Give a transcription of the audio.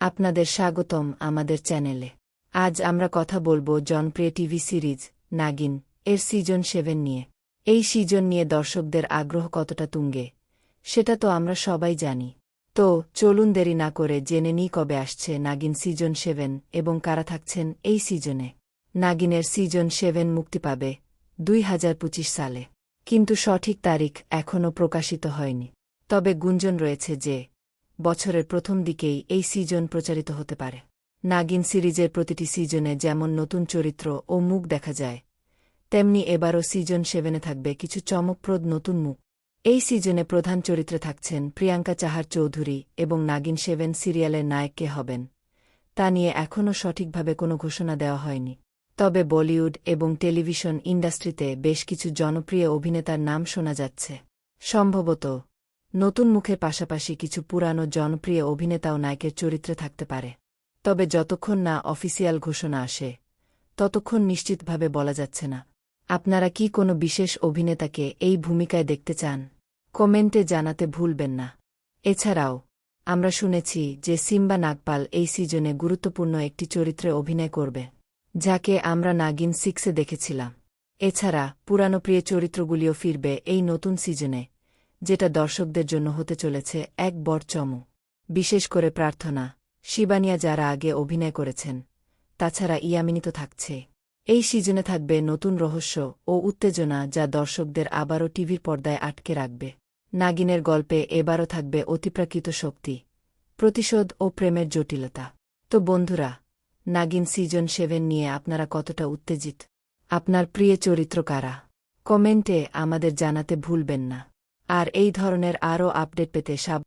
আপনাদের স্বাগতম আমাদের চ্যানেলে। আজ আমরা কথা বলব জনপ্রিয় টিভি সিরিজ নাগিন, এর সিজন সেভেন নিয়ে। এই সিজন নিয়ে দর্শকদের আগ্রহ কতটা তুঙ্গে, সেটা তো আমরা সবাই জানি। তো চলুন দেরি না করে জেনে নিই কবে আসছে নাগিন সিজন সেভেন এবং কারা থাকছেন এই সিজনে। নাগিনের সিজন সেভেন মুক্তি পাবে দুই হাজার পঁচিশ সালে। কিন্তু সঠিক তারিখ এখনও প্রকাশিত হয়নি। তবে গুঞ্জন রয়েছে যে বছরের প্রথম দিকেই এই সিজন প্রচারিত হতে পারে। নাগিন সিরিজের প্রতিটি সিজনে যেমন নতুন চরিত্র ও মুখ দেখা যায়, তেমনি এবারও সিজন সেভেনে থাকবে কিছু চমকপ্রদ নতুন মুখ। এই সিজনে প্রধান চরিত্রে থাকছেন প্রিয়াঙ্কা চাহার চৌধুরী এবং নাগিন সেভেন সিরিয়ালের নায়ক কে হবেন। তা নিয়ে এখনও সঠিকভাবে কোনো ঘোষণা দেওয়া হয়নি। তবে বলিউড এবং টেলিভিশন ইন্ডাস্ট্রিতে বেশ কিছু জনপ্রিয় অভিনেতার নাম শোনা যাচ্ছে। সম্ভবত নতুন মুখের পাশাপাশি কিছু পুরানো জনপ্রিয় অভিনেতাও নায়কের চরিত্রে থাকতে পারে। তবে যতক্ষণ না অফিসিয়াল ঘোষণা আসে, ততক্ষণ নিশ্চিতভাবে বলা যাচ্ছে না। আপনারা কি কোনো বিশেষ অভিনেতাকে এই ভূমিকায় দেখতে চান? কমেন্টে জানাতে ভুলবেন না। এছাড়াও, আমরা শুনেছি যে সিম্বা নাগপাল এই সিজনে গুরুত্বপূর্ণ একটি চরিত্রে অভিনয় করবে, যাকে আমরা নাগিন সিক্সে দেখেছিলাম। এছাড়া পুরানো প্রিয় চরিত্রগুলিও ফিরবে এই নতুন সিজনে। যেটা দর্শকদের জন্য হতে চলেছে এক বড় চমু বিশেষ করে প্রার্থনা, শিবানিয়া যারা আগে অভিনয় করেছেন, তাছাড়া ইয়ামিনী তো থাকছে। এই সিজনে থাকবে নতুন রহস্য ও উত্তেজনা যা দর্শকদের আবারও টিভির পর্দায় আটকে রাখবে। নাগিনের গল্পে এবারও থাকবে অতিপ্রাকৃত শক্তি, প্রতিশোধ ও প্রেমের জটিলতা। তো বন্ধুরা, নাগিন সিজন সেভেন নিয়ে আপনারা কতটা উত্তেজিত? আপনার প্রিয় চরিত্র কারা? কমেন্টে আমাদের জানাতে ভুলবেন না। আর এই ধরনের আরও আপডেট পেতে সাব